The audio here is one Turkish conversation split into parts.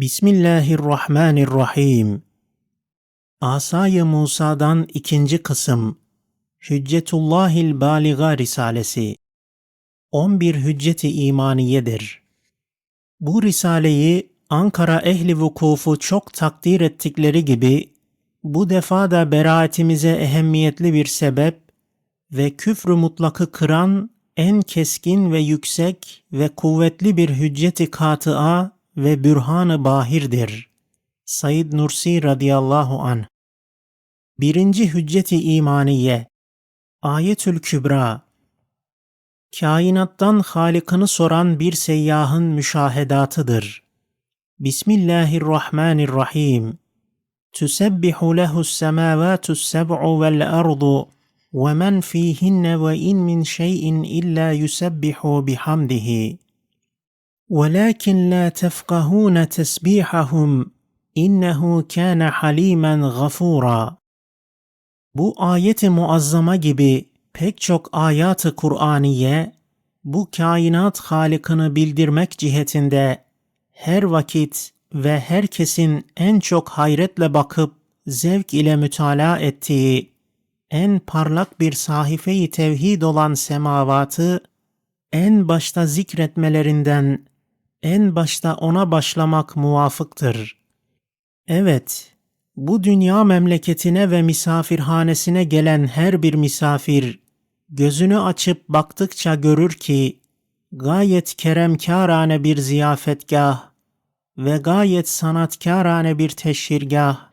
Bismillahirrahmanirrahim. Asay-ı Musa'dan ikinci kısım Hüccetullahil Baliga Risalesi 11 Hücceti İmaniyedir. Bu risaleyi Ankara ehli vukufu çok takdir ettikleri gibi bu defa da beraatimize ehemmiyetli bir sebep ve küfrü mutlakı kıran en keskin ve yüksek ve kuvvetli bir hücceti katıa ve bürhanı bahirdir. Said Nursi radıyallahu an. Birinci hücceti imaniye Ayetül Kübra Kainattan Halikini soran bir seyyahın müşahedatıdır. Bismillahirrahmanirrahim. Tüsebbihu lehus semavatus seb'u vel ardu ve men fihinne ve in min şeyin illa yusebbihu bihamdihi. ولكن لا تفقهون تسبيحهم إنه كان حليما غفورا Bu ayeti muazzama gibi pek çok ayatı Kur'aniye bu kainat halikini bildirmek cihetinde her vakit ve herkesin en çok hayretle bakıp zevk ile mütalaa ettiği en parlak bir sahife-i tevhid olan semavatı en başta zikretmelerinden en başta ona başlamak muvafıktır. Evet, bu dünya memleketine ve misafirhanesine gelen her bir misafir, gözünü açıp baktıkça görür ki, gayet keremkârane bir ziyafetgah ve gayet sanatkârane bir teşhirgah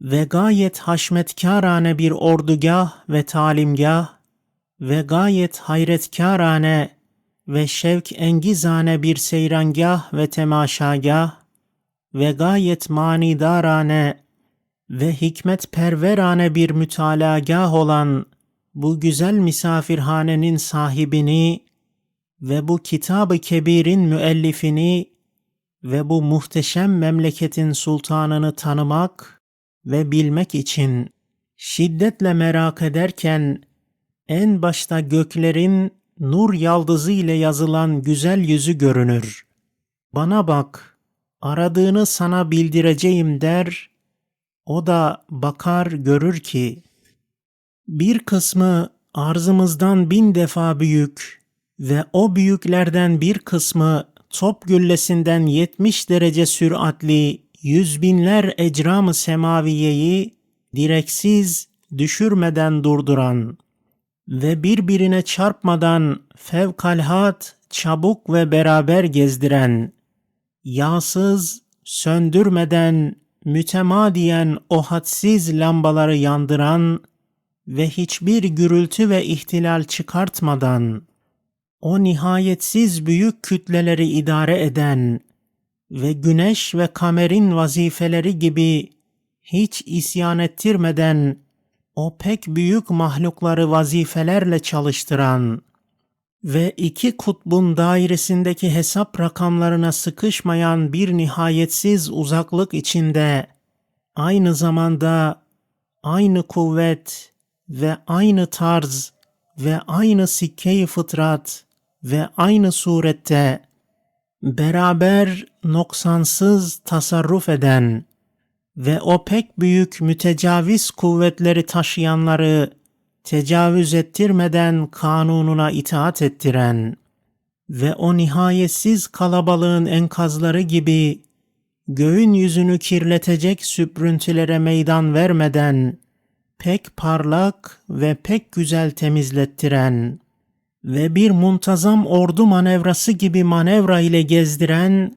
ve gayet haşmetkârane bir ordugah ve talimgah ve gayet hayretkârane ve şevk engizane bir seyrangah ve temaşagah ve gayet manidarane ve hikmet perverane bir mütalagah olan bu güzel misafirhanenin sahibini ve bu kitabı kebirin müellifini ve bu muhteşem memleketin sultanını tanımak ve bilmek için şiddetle merak ederken en başta göklerin nur yaldızı ile yazılan güzel yüzü görünür. Bana bak, aradığını sana bildireceğim der, o da bakar görür ki, bir kısmı arzımızdan bin defa büyük ve o büyüklerden bir kısmı top güllesinden yetmiş derece süratli yüz binler ecram-ı semaviyeyi direksiz düşürmeden durduran ve birbirine çarpmadan fevkalhat, çabuk ve beraber gezdiren, yağsız, söndürmeden, mütemadiyen o hadsiz lambaları yandıran ve hiçbir gürültü ve ihtilal çıkartmadan, o nihayetsiz büyük kütleleri idare eden ve güneş ve kamerin vazifeleri gibi hiç isyan ettirmeden o pek büyük mahlukları vazifelerle çalıştıran ve iki kutbun dairesindeki hesap rakamlarına sıkışmayan bir nihayetsiz uzaklık içinde aynı zamanda aynı kuvvet ve aynı tarz ve aynı sikke fıtrat ve aynı surette beraber noksansız tasarruf eden ve o pek büyük mütecaviz kuvvetleri taşıyanları tecavüz ettirmeden kanununa itaat ettiren ve o nihayetsiz kalabalığın enkazları gibi göğün yüzünü kirletecek süprüntülere meydan vermeden pek parlak ve pek güzel temizlettiren ve bir muntazam ordu manevrası gibi manevra ile gezdiren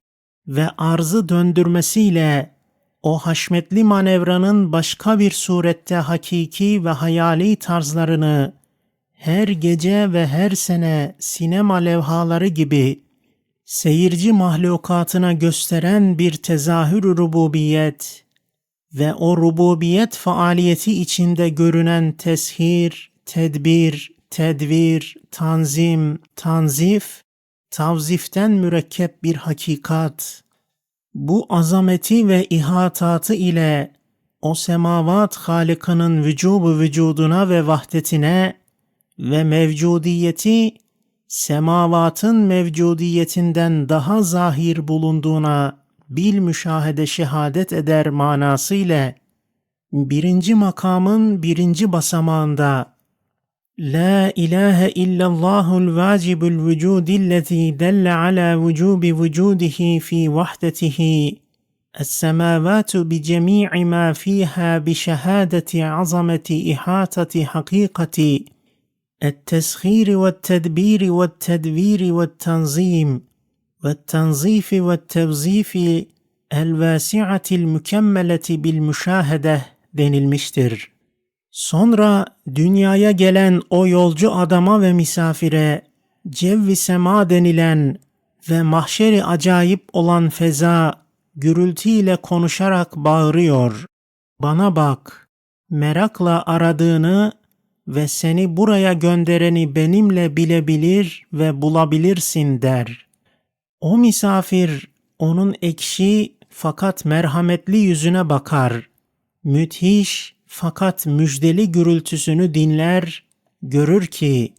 ve arzı döndürmesiyle o haşmetli manevranın başka bir surette hakiki ve hayali tarzlarını her gece ve her sene sinema levhaları gibi seyirci mahlukatına gösteren bir tezahür rububiyet ve o rububiyet faaliyeti içinde görünen teshir, tedbir, tedvir, tanzim, tanzif, tavziften mürekkep bir hakikat bu azameti ve ihatatı ile o semavat halikinin vücubu vücuduna ve vahdetine ve mevcudiyeti semavatın mevcudiyetinden daha zahir bulunduğuna bil müşahede şehadet eder manasıyla birinci makamın birinci basamağında لا إله إلا الله الواجب الوجود الذي دل على وجوب وجوده في وحدته. السماوات بجميع ما فيها بشهادة عظمة إحاطة حقيقة. التسخير والتدبير والتدبير والتنظيم والتنظيف والتوظيف الواسعة المكملة بالمشاهدة بين المشتر. Sonra dünyaya gelen o yolcu adama ve misafire cevvi sema denilen ve mahşeri acayip olan feza gürültüyle konuşarak bağırıyor. Bana bak, merakla aradığını ve seni buraya göndereni benimle bilebilir ve bulabilirsin der. O misafir onun ekşi fakat merhametli yüzüne bakar. Müthiş fakat müjdeli gürültüsünü dinler, görür ki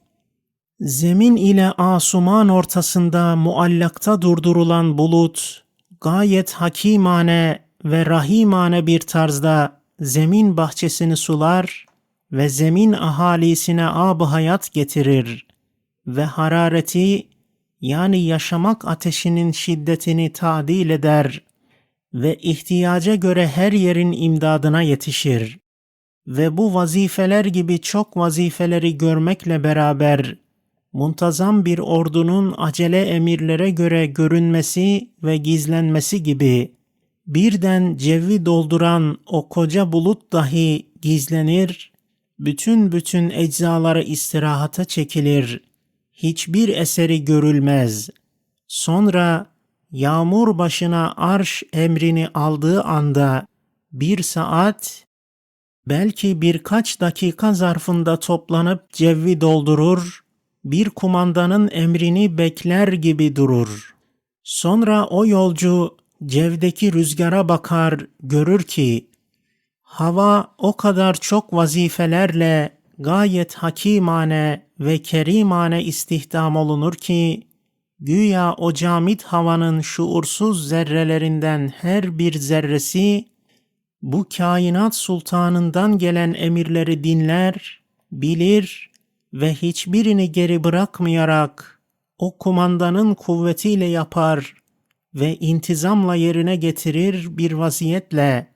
zemin ile asuman ortasında muallakta durdurulan bulut gayet hakimane ve rahimane bir tarzda zemin bahçesini sular ve zemin ahalisine ab hayat getirir ve harareti yani yaşamak ateşinin şiddetini tadil eder ve ihtiyaca göre her yerin imdadına yetişir. Ve bu vazifeler gibi çok vazifeleri görmekle beraber muntazam bir ordunun acele emirlere göre görünmesi ve gizlenmesi gibi birden cevvi dolduran o koca bulut dahi gizlenir, bütün bütün eczaları istirahata çekilir, hiçbir eseri görülmez. Sonra yağmur başına arş emrini aldığı anda bir saat, belki birkaç dakika zarfında toplanıp cevvi doldurur, bir kumandanın emrini bekler gibi durur. Sonra o yolcu cevdeki rüzgara bakar, görür ki hava o kadar çok vazifelerle gayet hakimane ve kerimane istihdam olunur ki güya o camit havanın şuursuz zerrelerinden her bir zerresi bu kainat sultanından gelen emirleri dinler, bilir ve hiçbirini geri bırakmayarak o kumandanın kuvvetiyle yapar ve intizamla yerine getirir bir vaziyetle.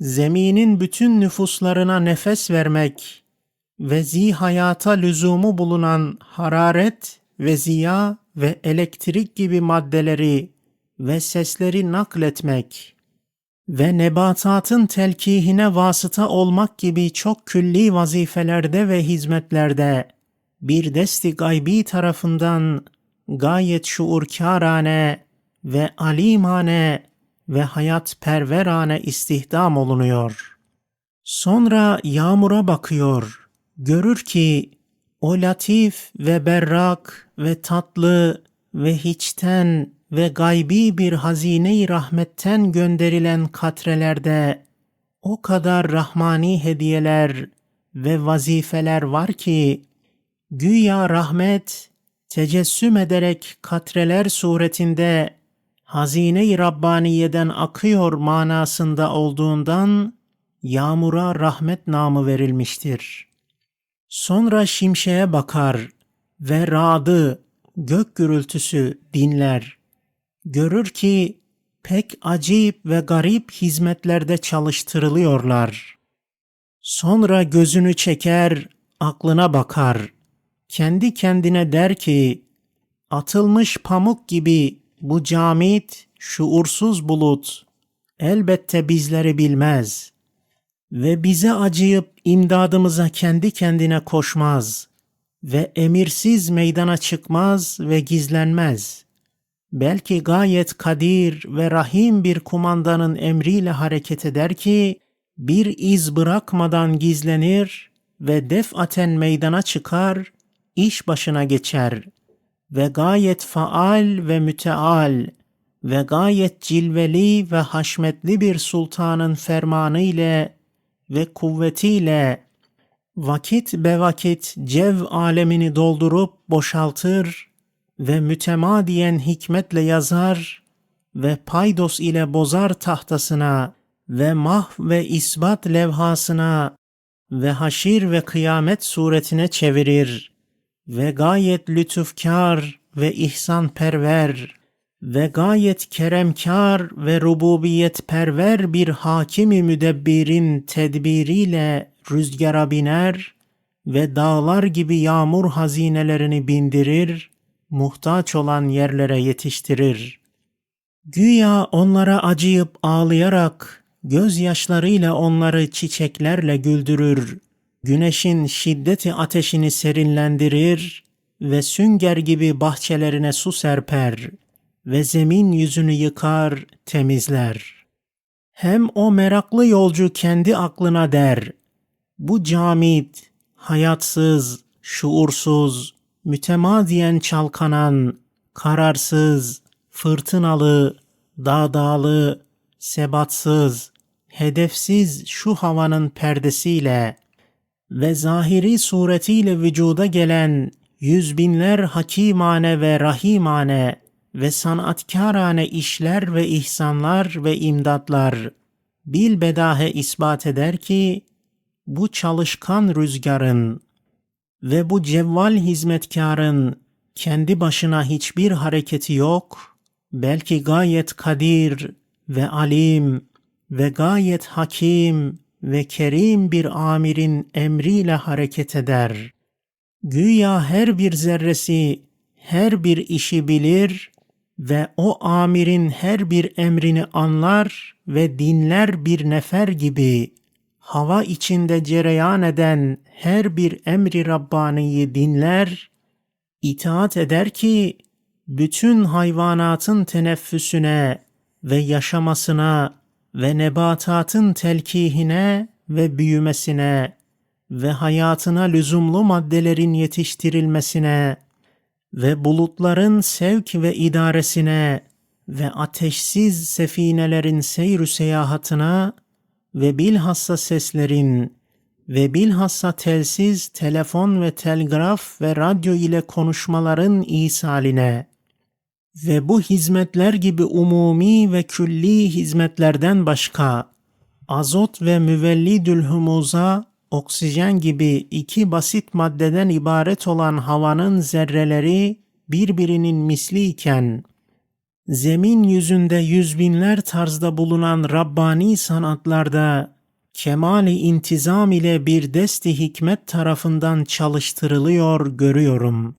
Zeminin bütün nüfuslarına nefes vermek ve zihayata lüzumu bulunan hararet ve ziya ve elektrik gibi maddeleri ve sesleri nakletmek ve nebatatın telkihine vasıta olmak gibi çok külli vazifelerde ve hizmetlerde bir desti gaybi tarafından gayet şuurkârane ve alimane ve hayat perverane istihdam olunuyor. Sonra yağmura bakıyor, görür ki o latif ve berrak ve tatlı ve hiçten ve gaybi bir hazine-i rahmetten gönderilen katrelerde o kadar rahmani hediyeler ve vazifeler var ki güya rahmet tecessüm ederek katreler suretinde hazine-i Rabbaniye'den akıyor manasında olduğundan yağmura rahmet namı verilmiştir. Sonra şimşeğe bakar ve radı, gök gürültüsü dinler. Görür ki pek acip ve garip hizmetlerde çalıştırılıyorlar. Sonra gözünü çeker, aklına bakar. Kendi kendine der ki, atılmış pamuk gibi bu camit, şuursuz bulut elbette bizleri bilmez ve bize acıyıp imdadımıza kendi kendine koşmaz ve emirsiz meydana çıkmaz ve gizlenmez. Belki gayet kadir ve rahim bir kumandanın emriyle hareket eder ki, bir iz bırakmadan gizlenir ve defaten meydana çıkar, iş başına geçer ve gayet faal ve müteal ve gayet cilveli ve haşmetli bir sultanın fermanı ile ve kuvvetiyle vakit be vakit cev alemini doldurup boşaltır ve mütemadiyen hikmetle yazar ve paydos ile bozar tahtasına ve mah ve isbat levhasına ve haşir ve kıyamet suretine çevirir ve gayet lütufkar ve ihsanperver ve gayet keremkar ve rububiyet perver bir hakimi müdebbirin tedbiriyle rüzgara biner ve dağlar gibi yağmur hazinelerini bindirir, muhtaç olan yerlere yetiştirir. Güya onlara acıyıp ağlayarak, gözyaşlarıyla onları çiçeklerle güldürür, güneşin şiddeti ateşini serinlendirir ve sünger gibi bahçelerine su serper ve zemin yüzünü yıkar, temizler. Hem o meraklı yolcu kendi aklına der, bu camit, hayatsız, şuursuz, mütemadiyen çalkanan, kararsız, fırtınalı, dağdağlı, sebatsız, hedefsiz şu havanın perdesiyle ve zahiri suretiyle vücuda gelen yüz binler hakimane ve rahimane ve sanatkarane işler ve ihsanlar ve imdatlar bilbedahe ispat eder ki bu çalışkan rüzgarın ve bu cevval hizmetkarın kendi başına hiçbir hareketi yok, belki gayet kadir ve alim ve gayet hakim ve kerim bir amirin emriyle hareket eder. Güya her bir zerresi her bir işi bilir ve o amirin her bir emrini anlar ve dinler bir nefer gibi hava içinde cereyan eden her bir emri Rabbani'yi dinler, itaat eder ki bütün hayvanatın teneffüsüne ve yaşamasına ve nebatatın telkihine ve büyümesine ve hayatına lüzumlu maddelerin yetiştirilmesine ve bulutların sevk ve idaresine ve ateşsiz sefinelerin seyr seyahatına ve bilhassa seslerin ve bilhassa telsiz, telefon ve telgraf ve radyo ile konuşmaların isaline ve bu hizmetler gibi umumi ve külli hizmetlerden başka azot ve müvellidül humuza oksijen gibi iki basit maddeden ibaret olan havanın zerreleri birbirinin misli iken zemin yüzünde yüz binler tarzda bulunan Rabbani sanatlarda kemali intizam ile bir desti hikmet tarafından çalıştırılıyor görüyorum.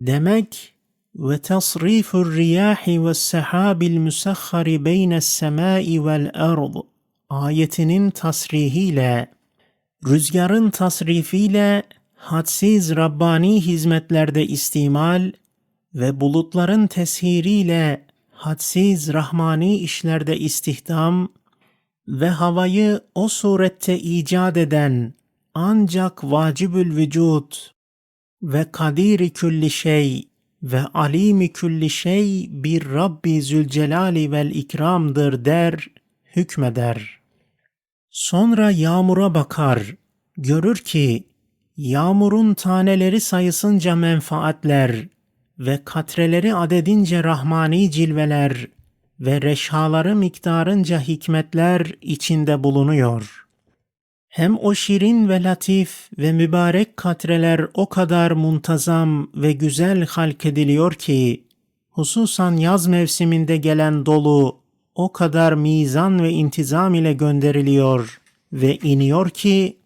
Demek ve tasrifur riyahi ve sahabil musahhari beynes semai vel ard ayetinin tasrihiyle rüzgarın tasrifiyle hadsiz Rabbani hizmetlerde istimal ve bulutların teshiriyle hadsiz rahmani işlerde istihdam ve havayı o surette icat eden ancak vacibül vücut ve kadiri külli şey ve alimi külli şey bir Rabbi Zülcelali vel ikramdır der, hükmeder. Sonra yağmura bakar, görür ki yağmurun taneleri sayısınca menfaatler ve katreleri adedince rahmani cilveler ve reşhaları miktarınca hikmetler içinde bulunuyor. Hem o şirin ve latif ve mübarek katreler o kadar muntazam ve güzel halk ediliyor ki, hususan yaz mevsiminde gelen dolu o kadar mizan ve intizam ile gönderiliyor ve iniyor ki,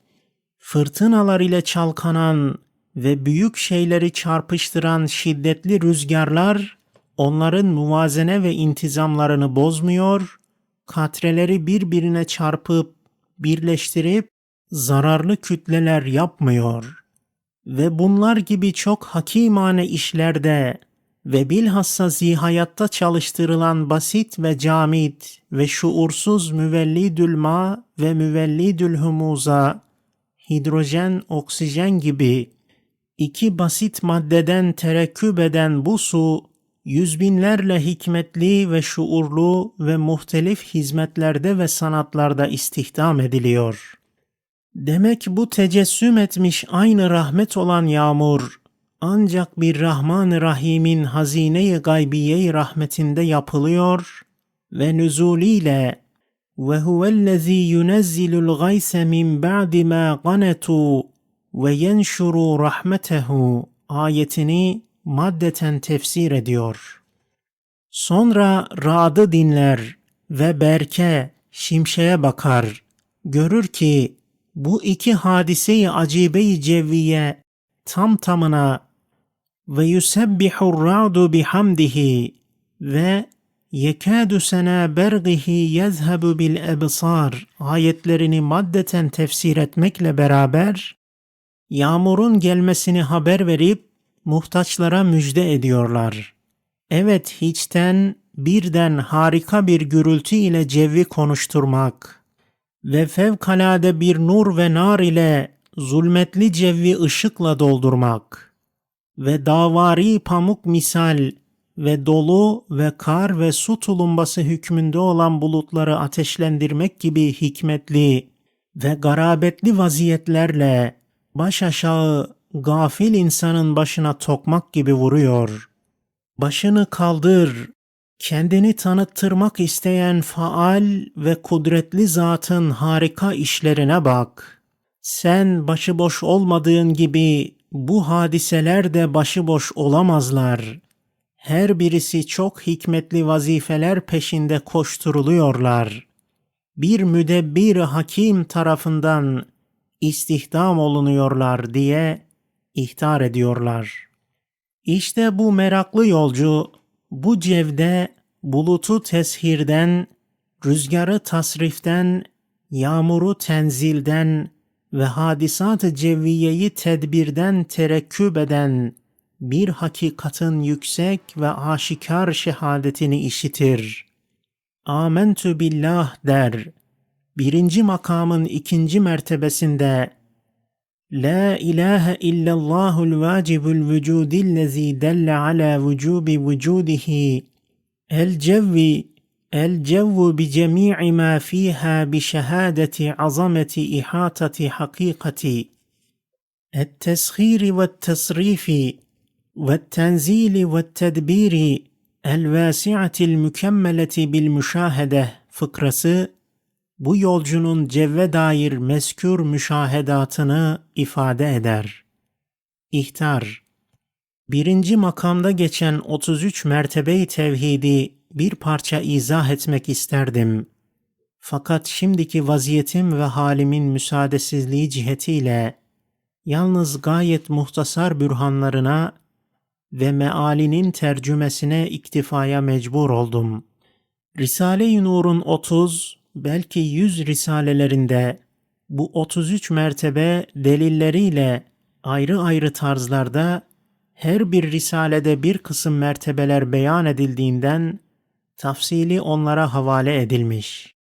fırtınalar ile çalkanan ve büyük şeyleri çarpıştıran şiddetli rüzgarlar onların muvazene ve intizamlarını bozmuyor, katreleri birbirine çarpıp birleştirip zararlı kütleler yapmıyor. Ve bunlar gibi çok hakimane işlerde ve bilhassa zihayatta çalıştırılan basit ve camit ve şuursuz müvellidül ma ve müvellidül humuza, hidrojen, oksijen gibi iki basit maddeden terekküp eden bu su, yüz binlerle hikmetli ve şuurlu ve muhtelif hizmetlerde ve sanatlarda istihdam ediliyor. Demek bu tecessüm etmiş aynı rahmet olan yağmur, ancak bir Rahman-ı Rahim'in hazine-i gaybiye rahmetinde yapılıyor ve nüzuliyle ve huvellezî yunezzilul gayse min ba'di ma qanetu ve yenşuru rahmetehu ayetini maddeten tefsir ediyor. Sonra Rad'ı dinler ve Berke, şimşeye bakar. Görür ki bu iki hadiseyi acibe-i cevviye tam tamına ve yusebbihur ra'du bihamdihi ve yekâdu sena bergihi yezhebu bil ebsar ayetlerini maddeten tefsir etmekle beraber yağmurun gelmesini haber verip muhtaçlara müjde ediyorlar. Evet hiçten birden harika bir gürültü ile cevvi konuşturmak ve fevkalade bir nur ve nar ile zulmetli cevvi ışıkla doldurmak ve davari pamuk misal ve dolu ve kar ve su tulumbası hükmünde olan bulutları ateşlendirmek gibi hikmetli ve garabetli vaziyetlerle baş aşağı gafil insanın başına tokmak gibi vuruyor. Başını kaldır, kendini tanıttırmak isteyen faal ve kudretli zatın harika işlerine bak. Sen başıboş olmadığın gibi bu hadiseler de başıboş olamazlar. Her birisi çok hikmetli vazifeler peşinde koşturuluyorlar. Bir müdebbir hakim tarafından istihdam olunuyorlar diye ihtar ediyorlar. İşte bu meraklı yolcu bu cevde bulutu teshirden, rüzgarı tasriften, yağmuru tenzilden ve hadisat-ı cevviyeyi tedbirden terekküp eden bir hakikatin yüksek ve aşikar şehadetini işitir. Amentü billah der. Birinci makamın ikinci mertebesinde La ilahe illallahul vacibul vücudillezî delle ala vücubi vücudihi el cevvi el cevvu bi cemii ma fiha bi şehadeti azameti ihatati hakikati et teshiri ve tesrifi ve tenzili ve tedbiri bu yolcunun cevve dair meskür müşahedatını ifade eder. İhtar Birinci makamda geçen 33 mertebeyi tevhidi bir parça izah etmek isterdim. Fakat şimdiki vaziyetim ve halimin müsaadesizliği cihetiyle yalnız gayet muhtasar bürhanlarına ve mealinin tercümesine iktifaya mecbur oldum. Risale-i Nur'un 30, belki 100 risalelerinde bu 33 mertebe delilleriyle ayrı ayrı tarzlarda her bir risalede bir kısım mertebeler beyan edildiğinden tafsili onlara havale edilmiş.